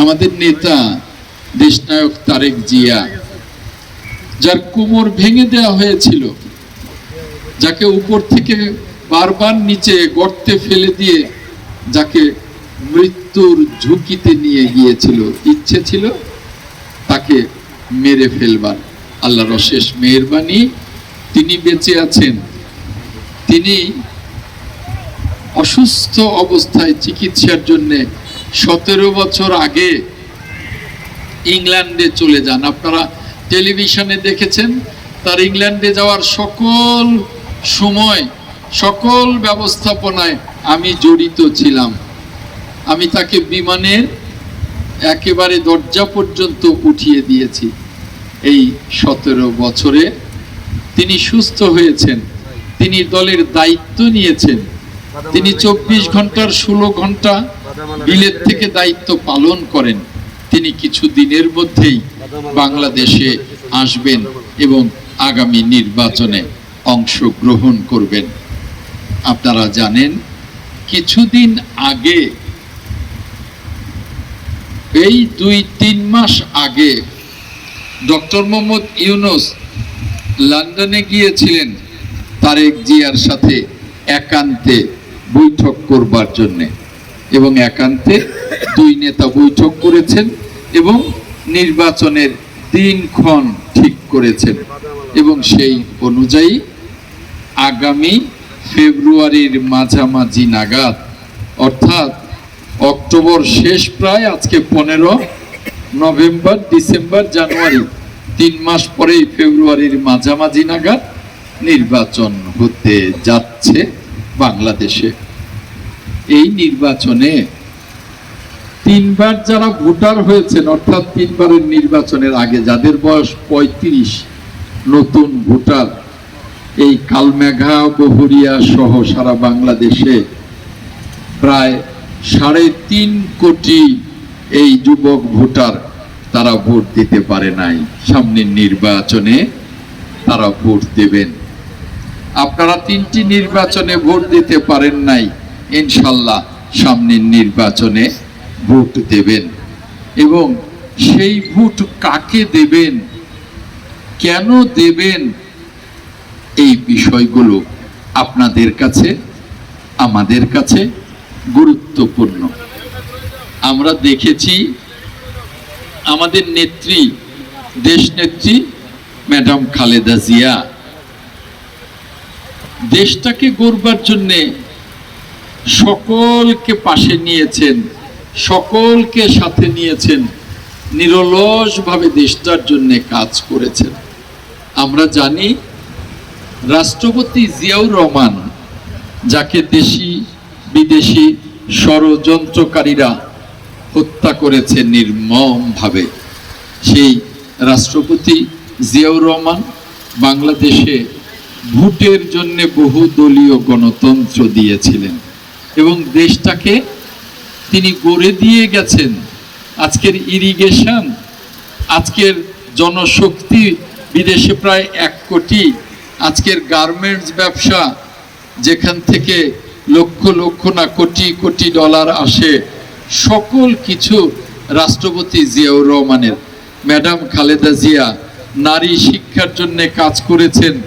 আমাদের নেতা দেশনায়ক তারেক জিয়া, যার কোমর ভেঙে দেওয়া হয়েছিল, যাকে উপর থেকে বারবার নিচে গর্তে ফেলে দিয়ে যাকে মৃত্যুর ঝুঁকিতে নিয়ে গিয়েছিল, ইচ্ছে ছিল তাকে মেরে ফেলবার। আল্লাহর অশেষ মেহরবানি, তিনি বেঁচে আছেন। তিনি অসুস্থ অবস্থায় চিকিৎসার জন্য সতেরো বছর আগে ইংল্যান্ডে চলে যান। আপনারা টেলিভিশনে দেখেছেন, তার ইংল্যান্ডে যাওয়ার সকল সময়, সকল ব্যবস্থাপনায় আমি জড়িত ছিলাম। আমি তাকে বিমানের একেবারে দরজা পর্যন্ত উঠিয়ে দিয়েছি এই সতেরো বছরে। তিনি সুস্থ হয়েছেন, তিনি দলের দায়িত্ব নিয়েছেন। তিনি চব্বিশ ঘণ্টার ষোলো ঘণ্টা বিলেত থেকে দায়িত্ব পালন করেন। তিনি কিছু দিনের মধ্যেই বাংলাদেশে আসবেন এবং আগামী নির্বাচনে অংশগ্রহণ করবেন। আপনারা জানেন, কিছুদিন আগে, এই দুই তিন মাস আগে ডক্টর মোহাম্মদ ইউনুস লন্ডনে গিয়েছিলেন তারেক জিয়ার সাথে একান্তে বৈঠক করবার জন্যে। এবং একান্তে দুই নেতা বৈঠক করেছেন এবং নির্বাচনের দিনক্ষণ ঠিক করেছেন। এবং সেই অনুযায়ী আগামী ফেব্রুয়ারির মাঝামাঝি নাগাদ, অর্থাৎ অক্টোবর শেষ প্রায় আজকে পনেরো, নভেম্বর, ডিসেম্বর, জানুয়ারি, তিন মাস পরেই ফেব্রুয়ারির মাঝামাঝি নাগাদ নির্বাচন হতে যাচ্ছে বাংলাদেশে। এই নির্বাচনে তিনবার যারা ভোটার হয়েছেন, অর্থাৎ তিনবারের নির্বাচনের আগে যাদের বয়স পঁয়ত্রিশ, নতুন ভোটার, এই কালমেঘা, বহরিয়া সহ সারা বাংলাদেশে প্রায় সাড়ে তিন কোটি এই যুবক ভোটার তারা ভোট দিতে পারে নাই। সামনের নির্বাচনে তারা ভোট দেবেন। আপনারা তিনটি নির্বাচনে ভোট দিতে পারেন নাই। ইনশাল্লাহ সামনের নির্বাচনে ভোট দেবেন। এবং সেই ভোট কাকে দেবেন, কেন দেবেন, এই বিষয়গুলো আপনাদের কাছে, আমাদের কাছে গুরুত্বপূর্ণ। আমরা দেখেছি আমাদের নেত্রী, দেশ নেত্রী ম্যাডাম খালেদা জিয়া, দেশটাকে গড়বার জন্যে সকলকে পাশে নিয়েছেন, সকলকে সাথে নিয়েছেন, নিরলসভাবে দেশটার জন্য কাজ করেছেন। আমরা জানি, রাষ্ট্রপতি জিয়াউর রহমান, যাকে দেশি, বিদেশি ষড়যন্ত্রকারীরা হত্যা করেছে নির্মমভাবে, সেই রাষ্ট্রপতি জিয়াউর রহমান বাংলাদেশে ভোটের জন্য বহু দলীয় গণতন্ত্র দিয়েছিলেন। এবং দেশটাকে তিনি গড়ে দিয়ে গেছেন। আজকের ইরিগেশন আজকের জনশক্তি বিদেশে প্রায় এক কোটি। আজকের গার্মেন্টস ব্যবসা, যেখান থেকে লক্ষ লক্ষ না কোটি কোটি ডলার আসে। সকল কিছু রাষ্ট্রপতি জিয়াউর রহমানের। ম্যাডাম খালেদা জিয়া, নারী শিক্ষার জন্য কাজ করেছেন।